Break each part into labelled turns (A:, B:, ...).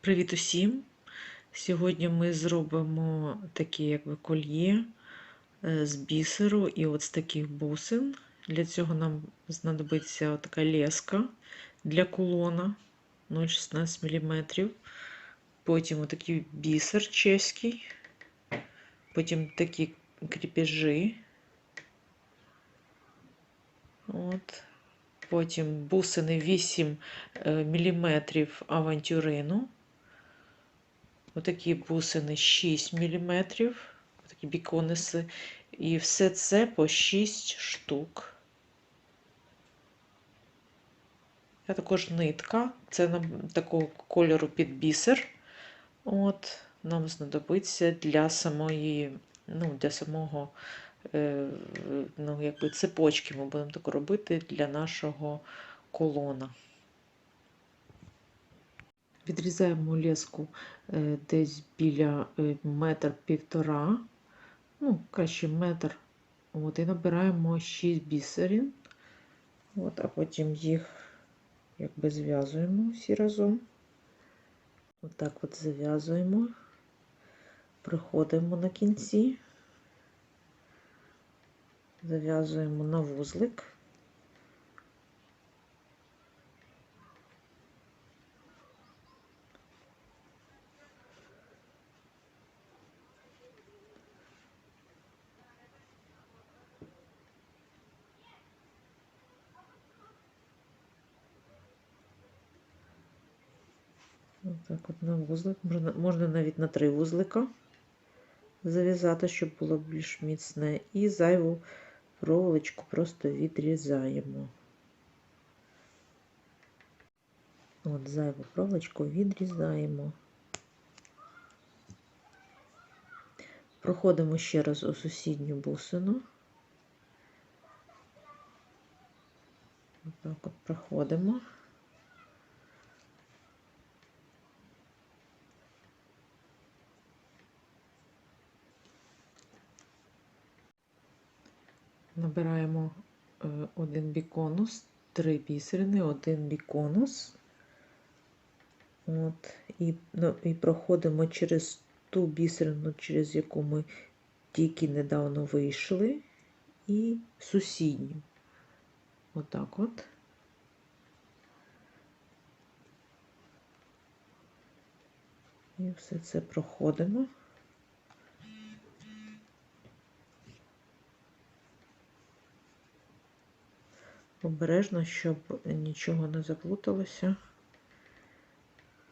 A: Привіт усім! Сьогодні ми зробимо такі якби кольє е, з бісеру і от з таких бусин. Для цього нам знадобиться така леска для кулона 0,16 мм. Потім отакий бісер чеський, потім такі кріпежі. От. Потім бусини 8 мм авантюрину. Отакі бусини 6 мм, такі бікониси. І все це по 6 штук. А також нитка. Це нам такого кольору під бісер. От, Нам знадобиться для самої, ну, для самого е, ну, якби цепочки ми будемо так робити для нашого колона. Відрізаємо леску е, десь біля е, метр півтора, ну, краще метр. От, І набираємо 6 бісерин. От, а потім їх якби зв'язуємо всі разом. Отак от, от зав'язуємо, приходимо на кінці, зав'язуємо на вузлик. Так от на вузлик. Можна, можна навіть на три вузлика зав'язати, щоб було більш міцне. І зайву проволочку просто відрізаємо. От зайву проволочку відрізаємо. Проходимо ще раз у сусідню бусину. Отак от проходимо. Набираємо е, один біконус, три бісерини, один біконус. От, і, ну, і проходимо через ту бісерину, через яку ми тільки недавно вийшли, і сусідню. Отак от. І все це проходимо. Обережно, щоб нічого не заплуталося.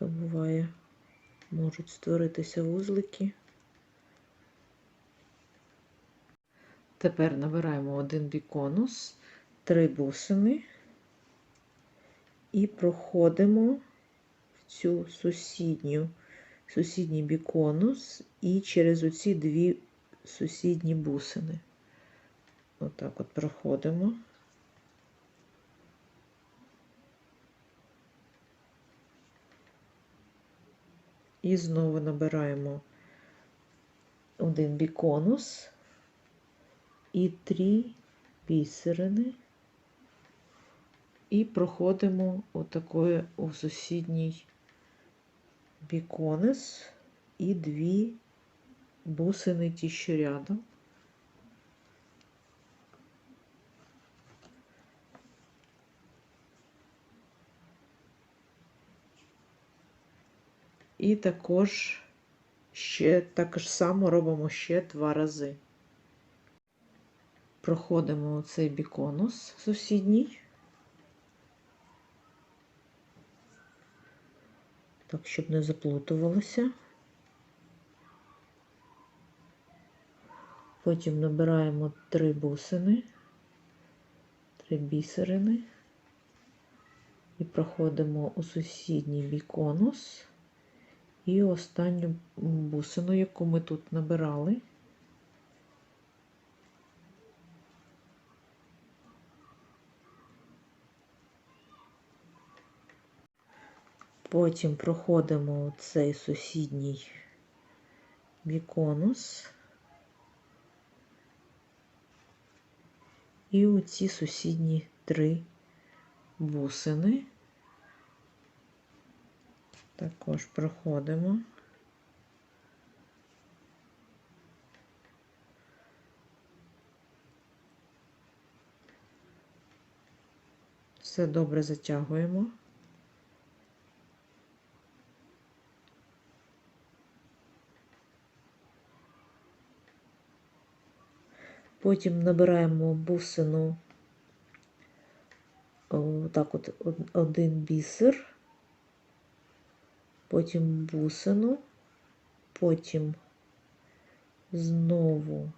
A: Буває, можуть створитися вузлики. Тепер набираємо один біконус, три бусини і проходимо в цю сусідню, сусідній біконус і через оці дві сусідні бусини. Отак от проходимо. І знову набираємо один біконус і три бісерини, і проходимо отакою у сусідній біконус і дві бусини ті, що рядом. І також ще так само робимо ще два рази. Проходимо цей біконус сусідній, так, щоб не заплутувалося. Потім набираємо три бусини, три бісерини і проходимо у сусідній біконус. І останню бусину, яку ми тут набирали. Потім проходимо цей сусідній біконус і у ці сусідні три бусини. Також проходимо. Все добре затягуємо. Потім набираємо бусину так от один бісер, потім бусину, потім знову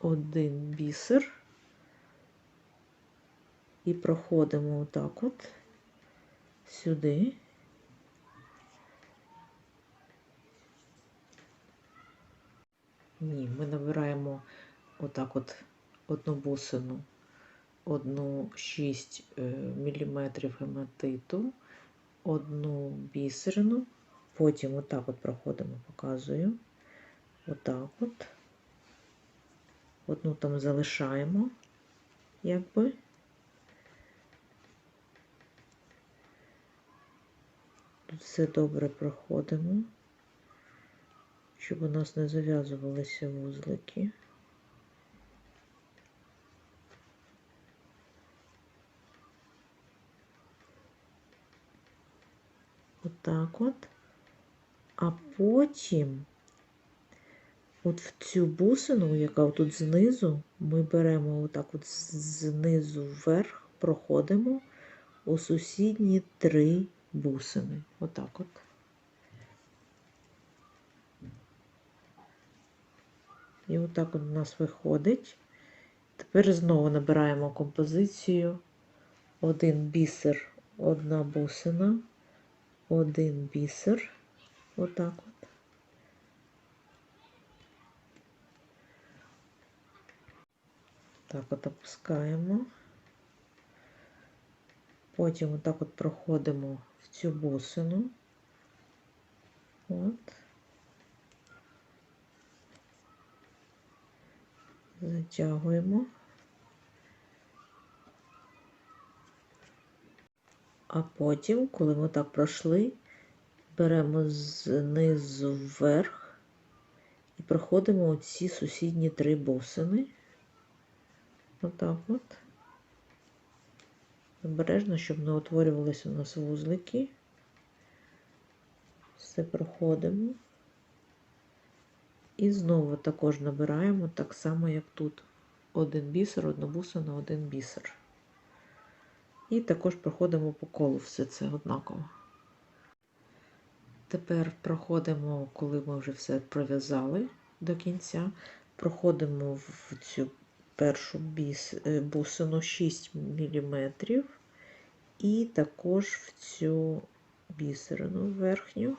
A: один бісер і проходимо отак от сюди. Ні, ми набираємо отак от одну бусину, одну 6 мм гематиту, одну бісерину, потім отак от проходимо, показую. Отак от. Одну там залишаємо, якби. Тут все добре проходимо, щоб у нас не зав'язувалися вузлики. Отак от. А потім от в цю бусину, яка тут знизу, ми беремо отак от знизу вверх, проходимо у сусідні три бусини. Отак от. І отак от у нас виходить. Тепер знову набираємо композицію. Один бісер, одна бусина, один бісер. Отак от. Так от опускаємо. Потім отак от проходимо в цю бусину. От. Затягуємо. А потім, коли ми так пройшли, беремо знизу вверх і проходимо оці сусідні три бусини. Отак от. Обережно, щоб не утворювалися у нас вузлики. Все проходимо. І знову також набираємо так само, як тут. Один бісер, одну бусину, один бісер. І також проходимо по колу все це однаково. Тепер проходимо, коли ми вже все пров'язали до кінця, проходимо в цю першу біс, бусину 6 мм і також в цю бісерину верхню.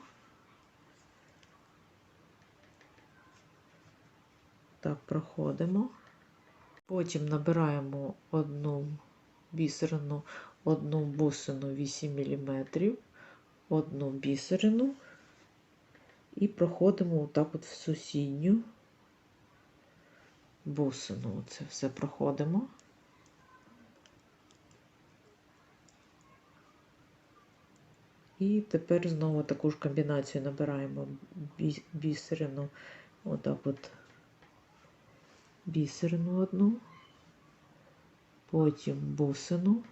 A: Так, проходимо. Потім набираємо одну бісерину, одну бусину 8 мм, одну бісерину і проходимо отак от в сусідню бусину. Це все проходимо. І тепер знову таку ж комбінацію набираємо бісерину, отак от бісерину одну, потім бусину,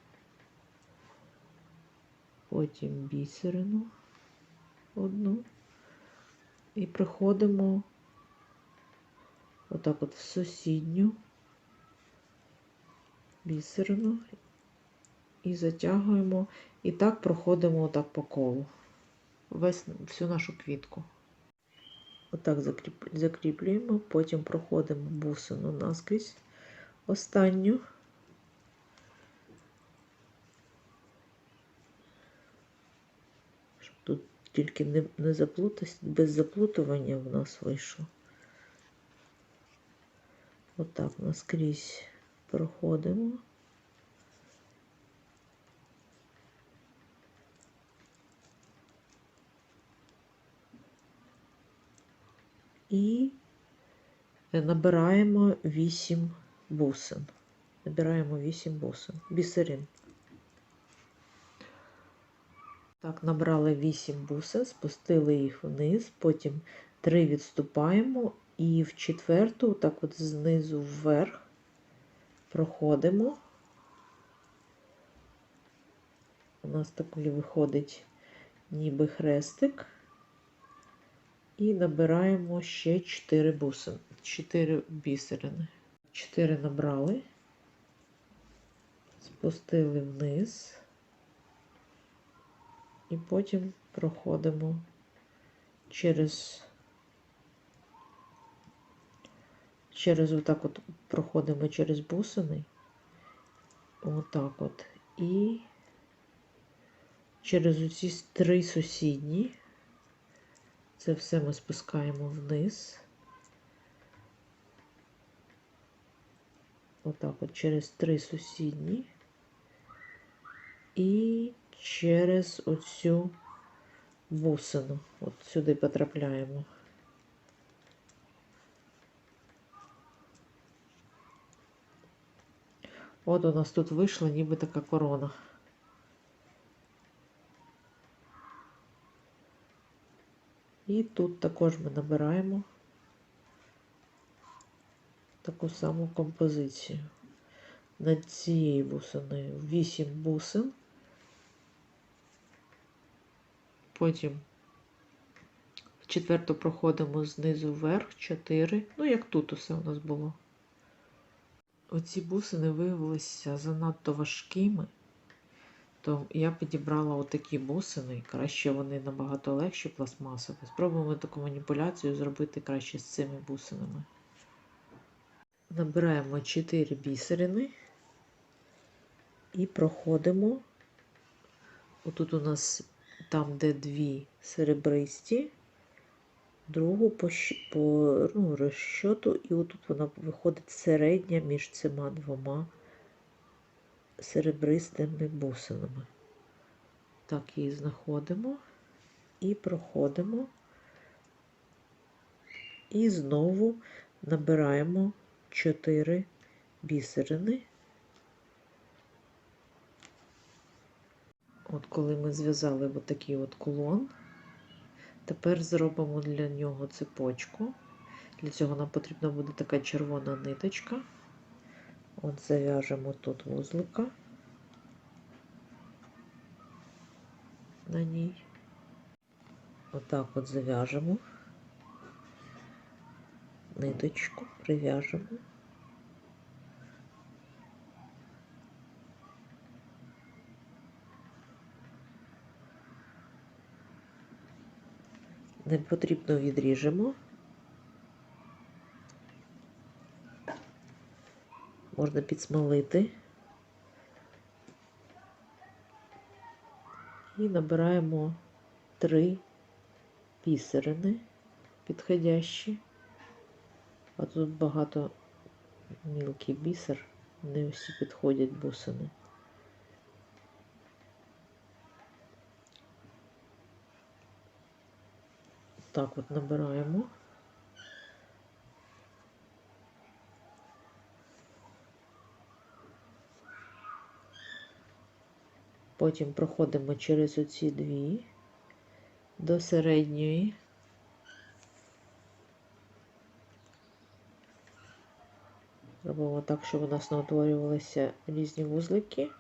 A: потім бісерину одну. І приходимо отак от в сусідню бісерину і затягуємо, і так проходимо отак по колу. Весь всю нашу квітку. Отак закріплюємо, потім проходимо бусину наскрізь. Останню. Щоб тут тільки не, не заплутатись, без заплутування в нас вийшло. Отак наскрізь проходимо. І набираємо 8 бусин. Набираємо 8 бусин, бісерин. Так, набрали 8 бусин, спустили їх вниз, потім 3 відступаємо і в четверту, так от знизу вверх, проходимо. У нас такий виходить ніби хрестик. І набираємо ще 4 бусин, 4 бісерини. 4 набрали, спустили вниз. І потім проходимо через через отак от проходимо через бусини. Отак от. І через оці три сусідні. Це все ми спускаємо вниз. Отак от через три сусідні. І через оцю бусину. От сюди потрапляємо. От у нас тут вийшла ніби така корона. І тут також ми набираємо таку саму композицію. Над цією бусиною 8 бусин. Потім четверту проходимо знизу вверх 4. Ну, як тут усе у нас було. Оці бусини виявилися занадто важкими, то я підібрала отакі бусини. Краще вони набагато легші пластмасові. Спробуємо таку маніпуляцію зробити краще з цими бусинами. Набираємо 4 бісерини і проходимо. Отут у нас там, де дві серебристі, другу по, по ну, розчоту, і отут вона виходить середня між цими двома серебристими бусинами. Так, її знаходимо і проходимо, і знову набираємо 4 бісерини. От коли ми зв'язали отакий от кулон, тепер зробимо для нього цепочку. Для цього нам потрібна буде така червона ниточка. От зав'яжемо тут вузлика на ній. Отак от зав'яжемо ниточку, прив'яжемо. Не потрібно відріжемо. Можна підсмалити і набираємо три пісерини підходящі. А тут багато мілкий бісер, не всі підходять бусини. Так от набираємо. Потім проходимо через оці дві до середньої. Робимо так, щоб у нас не утворювалися різні вузлики.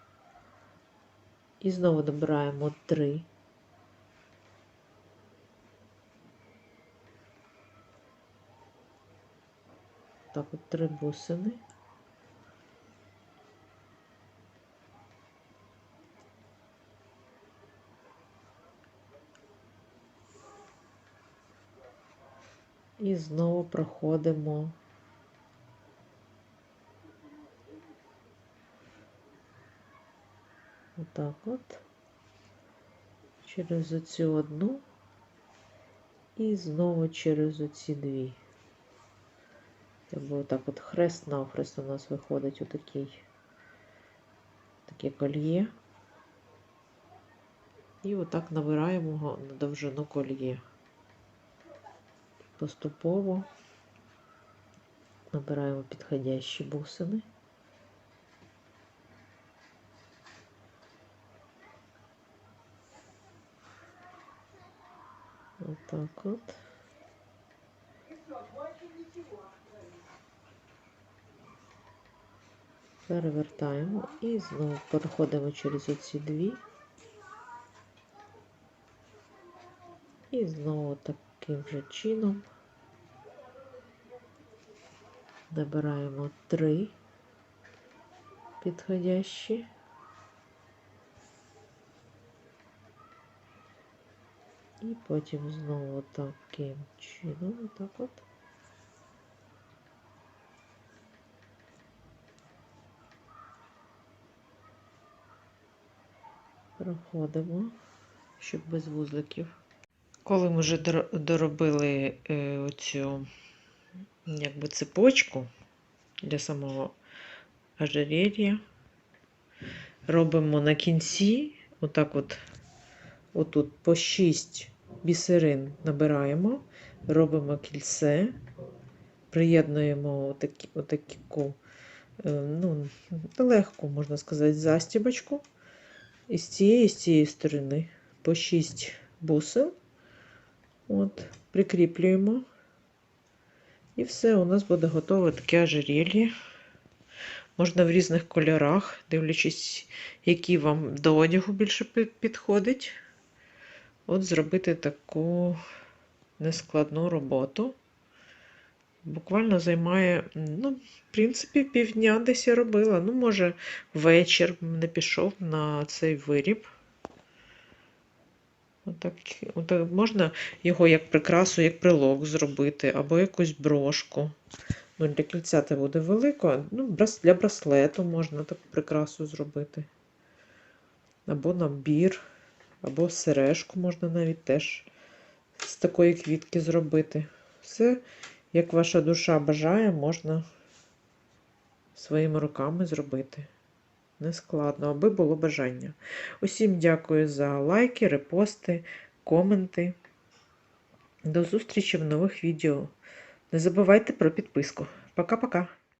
A: І знову набираємо три. Так от три бусини. І знову проходимо отак от через оцю одну і знову через оці дві. Якби отак от хрест навхрест у нас виходить отакий таке кольє. І отак набираємо його на довжину кольє. Поступово набираємо підходящі бусини. Отак от. Перевертаємо і знову переходимо через оці дві. І знову таким же чином набираємо три підходящі. І потім знову таким чином, отак от. Проходимо, щоб без вузликів. Коли ми вже доробили е, оцю якби цепочку для самого ожерелья, робимо на кінці, отак от, отут по 6 бісерин набираємо, робимо кільце, приєднуємо отакі, отаку, е, ну, легку, можна сказати, застібочку. І з цієї, і з цієї сторони по 6 бусин. От, прикріплюємо. І все, у нас буде готове таке ожерелье. Можна в різних кольорах, дивлячись, який вам до одягу більше підходить. От зробити таку нескладну роботу. Буквально займає, ну, в принципі, півдня десь я робила. Ну, може, вечір не пішов на цей виріб. Отак, отак, можна його як прикрасу, як прилог зробити, або якусь брошку. Ну, для кільця це буде велико. Ну, для браслету можна таку прикрасу зробити. Або набір, або сережку можна навіть теж з такої квітки зробити. Все, як ваша душа бажає, можна своїми руками зробити. Нескладно, аби було бажання. Усім дякую за лайки, репости, коменти. До зустрічі в нових відео. Не забувайте про підписку. Пока-пока.